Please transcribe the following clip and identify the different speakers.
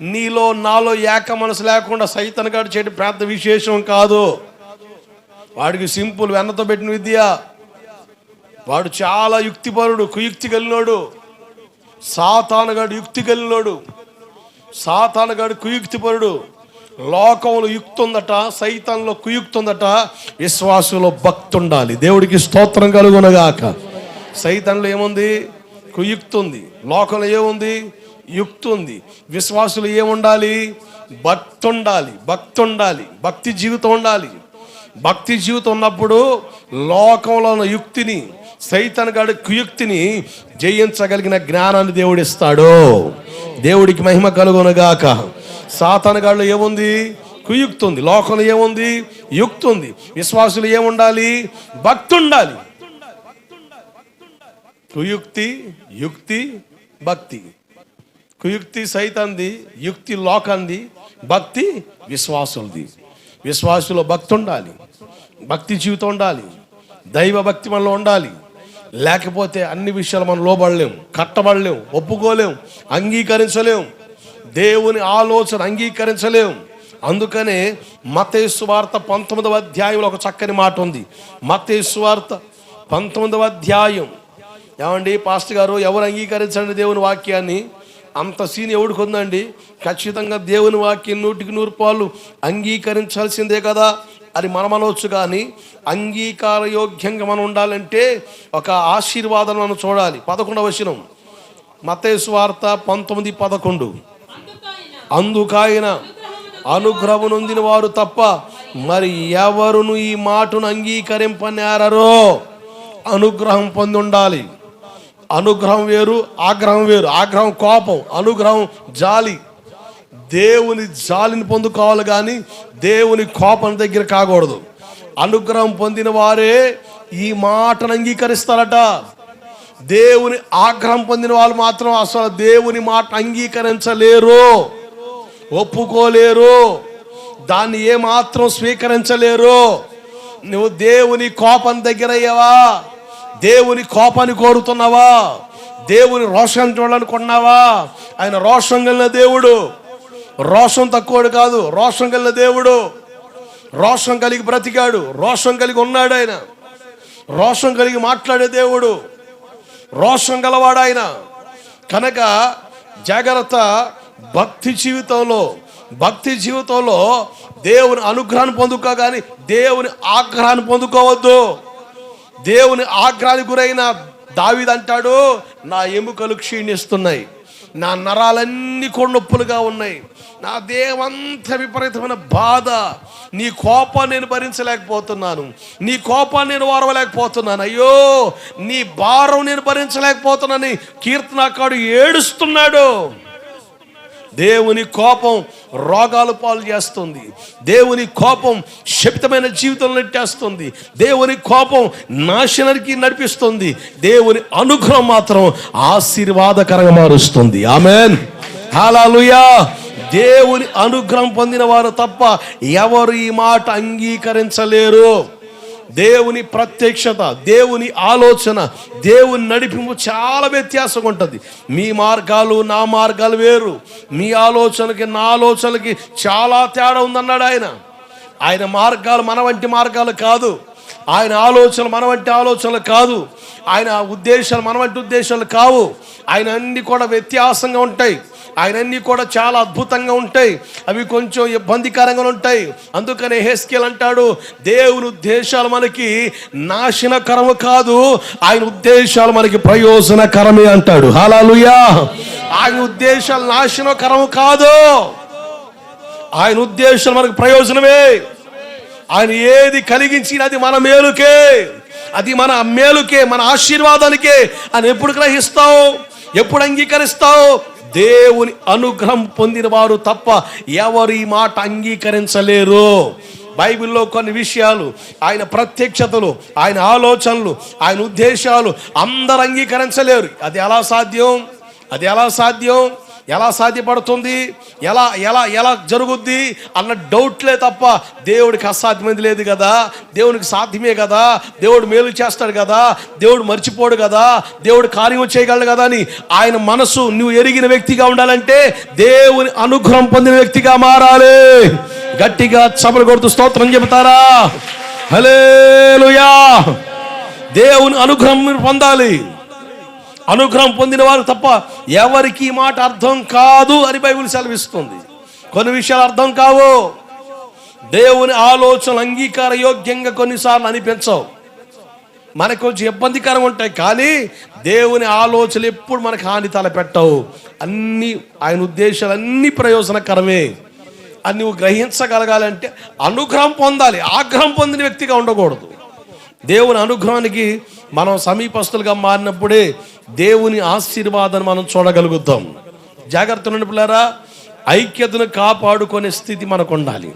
Speaker 1: నీలో నాలో ఏక మనసు లేకుండా సైతన్ గారు చేయడం పెద్ద విశేషం కాదు. వాడికి సింపుల్ వెన్నతో పెట్టిన విద్య. వాడు చాలా యుక్తిపరుడు కుయుక్తి కలిగినోడు. సాతానగాడు యుక్తి కలిగినోడు. సాతానగాడు కుయుక్తిపరుడు. లోకంలో యుక్తి ఉందట సైతంలో కుయుక్తి ఉందట విశ్వాసంలో భక్తి ఉండాలి దేవుడికి స్తోత్రం కలుగునగాక. సైతంలో ఏముంది? కుయుక్తి ఉంది లోకంలో ఏముంది? యుక్తి ఉంది విశ్వాసులు ఏముండాలి? భక్తి ఉండాలి భక్తి ఉండాలి భక్తి జీవితం ఉండాలి. భక్తి జీవితం ఉన్నప్పుడు లోకంలో ఉన్న యుక్తిని సైతనగాడు కుయుక్తిని జయించగలిగిన జ్ఞానాన్ని దేవుడిస్తాడు దేవుడికి మహిమ కలుగునగాక. సాతనగాళ్ళు ఏముంది? కుయుక్తి ఉంది లోకంలో ఏముంది? యుక్తి ఉంది విశ్వాసులు ఏముండాలి? భక్తి ఉండాలి కుయుక్తి యుక్తి భక్తి. కుయుక్తి సైతంది యుక్తి లోకంది భక్తి విశ్వాసులది. విశ్వాసులో భక్తి ఉండాలి భక్తి జీవితం ఉండాలి దైవ భక్తి మనలో ఉండాలి. లేకపోతే అన్ని విషయాలు మనం లోబడలేము కట్టబడలేం ఒప్పుకోలేం అంగీకరించలేం దేవుని ఆలోచన అంగీకరించలేం. అందుకనే మతేశ్వార్త పంతొమ్మిదవ అధ్యాయంలో ఒక చక్కని మాట ఉంది. మతేశ్వార్త పంతొమ్మిదవ అధ్యాయం. ఏమండి పాస్టర్ గారు ఎవరు అంగీకరించండి దేవుని వాక్యాన్ని? అంత సీన్ ఎవడికి ఉందండి? ఖచ్చితంగా దేవుని వాక్యం నూటికి నూరు పాలు అంగీకరించాల్సిందే కదా. అది మనం కానీ కానీ అంగీకారయోగ్యంగా మనం ఉండాలంటే ఒక ఆశీర్వాదం మనం చూడాలి. పదకొండవ వచనం. మతేసు వార్త పంతొమ్మిది పదకొండు. అందుకాయన అనుగ్రహం నొందిన వారు తప్ప మరి ఎవరును ఈ మాటను అంగీకరింపనేరరో? అనుగ్రహం పొంది ఉండాలి. అనుగ్రహం వేరు ఆగ్రహం వేరు. ఆగ్రహం కోపం అనుగ్రహం జాలి. దేవుని జాలిని పొందుకోవాలి కానీ దేవుని కోపం దగ్గర కాకూడదు. అనుగ్రహం పొందిన వారే ఈ మాటను అంగీకరిస్తారట. దేవుని ఆగ్రహం పొందిన వాళ్ళు మాత్రం అసలు దేవుని మాట అంగీకరించలేరు. ఒప్పుకోలేరు. దాన్ని ఏమాత్రం స్వీకరించలేరు. నువ్వు దేవుని కోపం దగ్గర అయ్యావా దేవుని కోపాన్ని కోరుతున్నావా? దేవుని రోషం చూడాలనుకున్నావా ఆయన రోషం కలిగిన దేవుడు. రోషం తక్కువడు కాదు రోషం కలిగిన దేవుడు. రోషం కలిగి బ్రతికాడు రోషం కలిగి ఉన్నాడు ఆయన. రోషం కలిగి మాట్లాడే దేవుడు. రోషం గలవాడు ఆయన. కనుక జాగ్రత్త భక్తి జీవితంలో భక్తి జీవితంలో దేవుని అనుగ్రహాన్ని పొందుకో కానీ దేవుని ఆగ్రహాన్ని పొందుకోవద్దు. దేవుని ఆగ్రహానికి గురైన దావిదంటాడు నా ఎముకలు క్షీణిస్తున్నాయి నా నరాలన్నీ కూడా నొప్పులుగా ఉన్నాయి నా దేవంత విపరీతమైన బాధ నీ కోపాన్ని నేను భరించలేకపోతున్నాను నీ కోపాన్ని నేను వారవలేకపోతున్నాను అయ్యో నీ భారం నేను భరించలేకపోతున్నానని కీర్తనాకాడు ఏడుస్తున్నాడు. దేవుని కోపం రోగాలు పాలు చేస్తుంది. దేవుని కోపం శపితమైన జీవితం నెట్టేస్తుంది. దేవుని కోపం నాశనానికి నడిపిస్తుంది. దేవుని అనుగ్రహం మాత్రం ఆశీర్వాదకరంగా మారుస్తుంది. ఆమెన్. హల్లెలూయా. దేవుని అనుగ్రహం పొందిన వారు తప్ప ఎవరు ఈ మాట అంగీకరించలేరు. దేవుని ప్రత్యక్షత దేవుని ఆలోచన దేవుని నడిపింపు చాలా వ్యత్యాసం ఉంటుంది. మీ మార్గాలు నా మార్గాలు వేరు. మీ ఆలోచనకి నా ఆలోచనకి చాలా తేడా ఉందన్నాడు ఆయన. ఆయన మార్గాలు మన వంటి మార్గాలు కాదు. ఆయన ఆలోచనలు మన వంటి ఆలోచనలు కాదు. ఆయన ఉద్దేశాలు మన వంటి ఉద్దేశాలు కావు. ఆయన అన్ని కూడా వ్యత్యాసంగా ఉంటాయి. ఆయనన్నీ కూడా చాలా అద్భుతంగా ఉంటాయి. అవి కొంచెం ఇబ్బందికరంగా ఉంటాయి. అందుకనే హేస్కేల్ అంటాడు దేవుని ఉద్దేశాలు మనకి నాశనకరము కాదు ఆయన ఉద్దేశాలు మనకి ప్రయోజనకరమే అంటాడు. హలాలుయా ఆయన ఉద్దేశాలు నాశనకరము కాదు. ఆయన ఉద్దేశాలు మనకు ప్రయోజనమే. ఆయన ఏది కలిగించినది మన మేలుకే. అది మన మేలుకే మన ఆశీర్వాదానికే. అని ఎప్పుడు గ్రహిస్తావు? ఎప్పుడు అంగీకరిస్తావు? దేవుని అనుగ్రహం పొందిన వారు తప్ప ఎవరు ఈ మాట అంగీకరించలేరు. బైబిల్లో కొన్ని విషయాలు ఆయన ప్రత్యక్షతలు ఆయన ఆలోచనలు ఆయన ఉద్దేశాలు అందరు అంగీకరించలేరు. అది ఎలా సాధ్యం? అది ఎలా సాధ్యం? ఎలా సాధ్యపడుతుంది? ఎలా ఎలా ఎలా జరుగుద్ది? అన్న డౌట్లే తప్ప దేవుడికి అసాధ్యమైంది లేదు కదా? దేవునికి సాధ్యమే కదా? దేవుడు మేలు చేస్తాడు కదా? దేవుడు మర్చిపోడు కదా? దేవుడు కార్యం చేయగలడు కదా అని ఆయన మనసు నువ్వు ఎరిగిన వ్యక్తిగా ఉండాలంటే దేవుని అనుగ్రహం పొందిన వ్యక్తిగా మారాలి. గట్టిగా చపలు కొడుతూ స్తోత్రం చెబుతారా? హలే దేవుని అనుగ్రహం పొందాలి. అనుగ్రహం పొందిన వారు తప్ప ఎవరికి ఈ మాట అర్థం కాదు అని బైబిల్ సెలవిస్తుంది. కొన్ని విషయాలు అర్థం కావు. దేవుని ఆలోచనలు అంగీకార యోగ్యంగా కొన్నిసార్లు అనిపించవు. మనకు కొంచెం ఇబ్బందికరం ఉంటాయి కానీ దేవుని ఆలోచనలు ఎప్పుడు మనకు హాని తలపెట్టవు. అన్ని ఆయన ఉద్దేశాలు అన్ని ప్రయోజనకరమే. అని నువ్వు గ్రహించగలగాలంటే అనుగ్రహం పొందాలి. ఆగ్రహం పొందిన వ్యక్తిగా ఉండకూడదు. దేవుని అనుగ్రహానికి మనం సమీపస్తులుగా మారినప్పుడే దేవుని ఆశీర్వాదాన్ని మనం చూడగలుగుతాం. జాగ్రత్త నుండి పిల్లారా. ఐక్యతను కాపాడుకునే స్థితి మనకు ఉండాలి